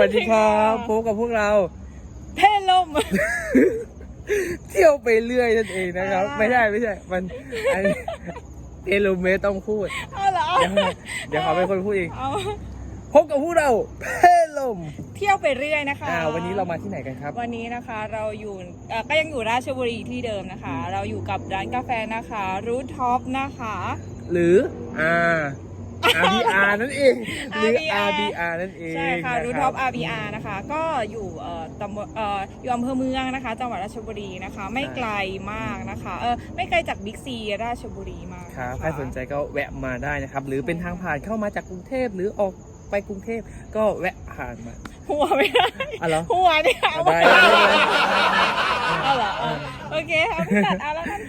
วัสดีครับพบกับพวกเราเพ่ลม เที่ยวไปเรื่อยนั่นเองนะครับอ่าไม่ใช่ไม่ใช่ มันอันเอลูเมต้องพูดเอาเหรอ เดี๋ยวเดี๋ยวเขาเป็นคนพูดเองเอาพบกับพวกเราเพลมเที่ยวไปเรื่อยนะคะอ่าวันนี้เรามาที่ไหนกันครับ วันนี้นะคะเราอยู่เอ่อก็ยังอยู่ราชบุรีที่เดิมนะคะ เราอยู่กับร้านกาแฟนะคะรูทท็อปนะคะ หรือ R RBR นั่นเองหรือ RBR RBR นั่นเองใช่ค่ะนรูทท็อป RBR นะคะ ก็อยู่เอ่อตำบลเอ่ออยู่อำเภอเมืองนะคะ จังหวัดราชบุรีนะคะ ไม่ไกลมากนะคะเออไม่ไกลจากบิ๊กซีราชบุรีมากครับะะใครสนใจก็แวะมาได้นะครับ หรือเป็นทางผ่านเข้ามาจากกรุงเทพหรือออกไปกรุงเทพก็แวะผ่านมา หัวไม่ได้อะเหรอหัวเนี่ยเอาได้ไม่ได้ได้ได้ เอาเหรอเออโอเคเอาพี่ตัดเอาแล้วกัน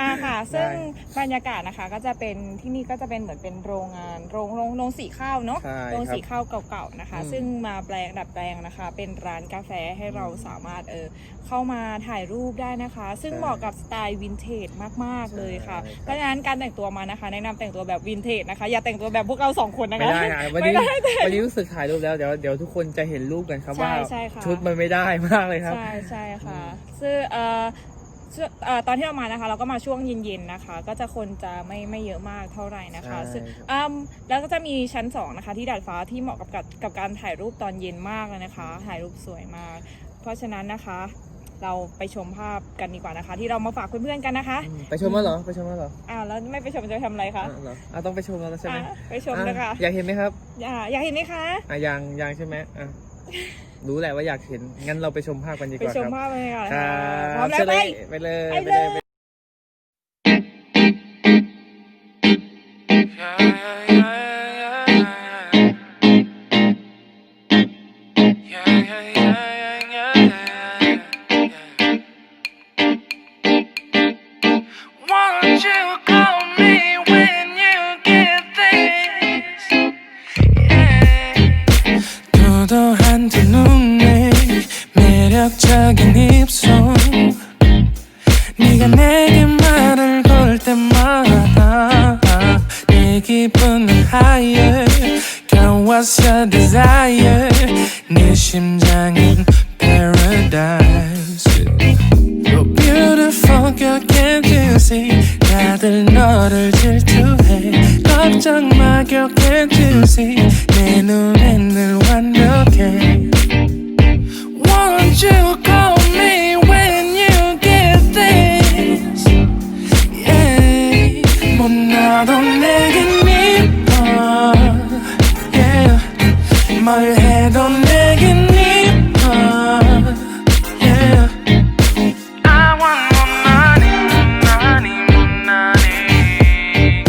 อ่าค่ะ ซึ่งบรรยากาศนะคะก็จะเป็นที่นี่ก็จะเป็นเหมือนเป็นโรงงานโรงโรงโรงสีข้าวเนาะใช่โรงครับสีข้าวเก่าๆนะคะ อืม ซึ่งมาแปลงดัดแปลงนะคะ เป็นร้านกาแฟให้เราสามารถเออเข้ามาถ่ายรูปได้นะคะ ซึ่งเหมาะกับสไตล์วินเทจมากๆเลยค่ะ เพราะฉะนั้นการแต่งตัวมานะคะ แนะนำแต่งตัวแบบวินเทจนะคะ อย่าแต่งตัวแบบพวกเราสองคนนะไม่คะ ได้ค่ะวันนี้ไม่ได้วันนี้รู้สึกถ่ายรูปแล้วเดี๋ยวเดี๋ยวทุกคนจะเห็นรูปกันครับใช่ว่า ใช่ค่ะ ชุดมันไม่ได้มากเลยครับ ใช่ใช่ค่ะ ซึ่งเอ่อช่วงเอ่อ ตอนที่เรามานะคะ เราก็มาช่วงเย็นๆนะคะ ก็จะคนจะไม่ไม่เยอะมากเท่าไหร่นะคะใช่ซึ่งอืมแล้วก็จะมีชั้นสองนะคะที่ดาดฟ้าที่เหมาะกับกับกับการถ่ายรูปตอนเย็นมากเลยนะคะ ถ่ายรูปสวยมาก เพราะฉะนั้นนะคะเราไปชมภาพกันดีกว่านะคะ ที่เรามาฝากเพื่อนๆกันนะคะอืมไปชมแล้วเหรอไปชมแล้วเหรออ้าวแล้วไม่ไปชมจะไปทำอะไรคะอะเหรออะต้องไปชมแล้วใช่ไหมอะไปชมนะคะอะอยากเห็นไหมครับ อยากอยากเห็นไหมคะอะยังยังใช่ไหมอะ รู้แหละว่าอยากเห็น งั้นเราไปชมภาพกันดีกไปว่าชคมรับภาพเลยค่ะครับพร้อมแล้วเชิญไปเลยไปเลยไปไปเลเลยย 네가 내게 말을 걸 때마다 내 기분은 higher 겨웠어 desire 네 심장은 paradise You're beautiful girl can't you see 다들 너를 질투해 걱정 마 girl can't you see 뭘 해도 내겐 이뻐 yeah I want more money, more money, more money,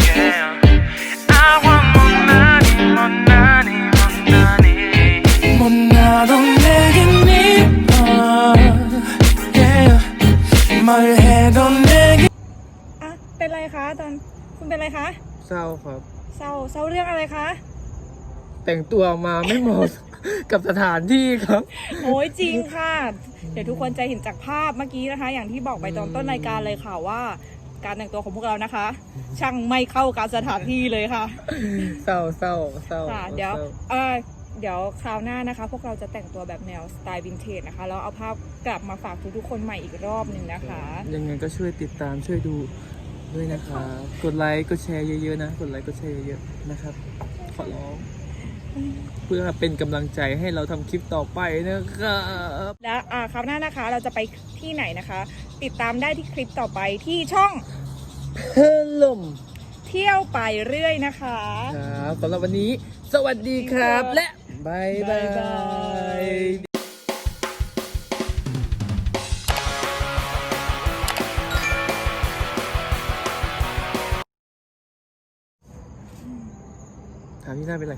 yeah. I want more money, more money, more money. 못나도 내겐 이뻐, yeah. 뭘 해도 내겐 อ่ะเป็นไรคะตอนคุณเป็นไรคะ เศร้าครับ เศร้าเศร้าเรื่องอะไรคะ แต่งตัวมาไม่เหมาะ กับสถานที่ครับ โอ้ยจริงค่ะ เดี๋ยวทุกคนจะเห็นจากภาพเมื่อกี้นะคะ อย่างที่บอกไปตอนต้นรายการเลยค่ะว่า การแต่งตัวของพวกเรานะคะ ช่างไม่เข้ากับสถานที่เลยค่ะเศร้าเศร้าเศร้าค่ะเดี๋ยวศร้าเออเดี๋ยวคราวหน้านะคะ พวกเราจะแต่งตัวแบบแนวสไตล์วินเทจนะคะแล้วเอาภาพกลับมาฝากทุกๆคนใหม่อีกรอบหนึ่งนะคะ ยังไงก็ช่วยติดตามช่วยดูด้วยนะครับ กดไลค์กดแชร์เยอะๆนะ กดไลค์กดแชร์เยอะๆนะครับ ขอร้อง เพื่อเป็นกำลังใจให้เราทำคลิปต่อไปนะครับและอ่าคราวหน้านะคะเราจะไปที่ไหนนะคะ ติดตามได้ที่คลิปต่อไปที่ช่องเพิ่ลมเที่ยวไปเรื่อยนะคะครับสำหรับวันนี้ สวัสดีครับ และบายบาบ๊ายบายยถามที่หน้าเป็นไร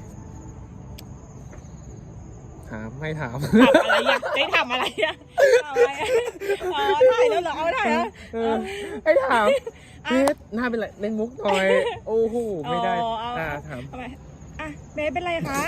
ถามไม่ถามถามอะไรอะได้ทำอะไรอะทำอะไรอะอ๋อถ่ายแล้วเหรอเอาถ่ายแล้ว เออให้ถามเพชรหน้าเป็นไรเล่นมุกหน่อย โอ้โหไม่ได้อ๋อเอา อ่าถาม ทำไมอะเบสเป็นไรคะ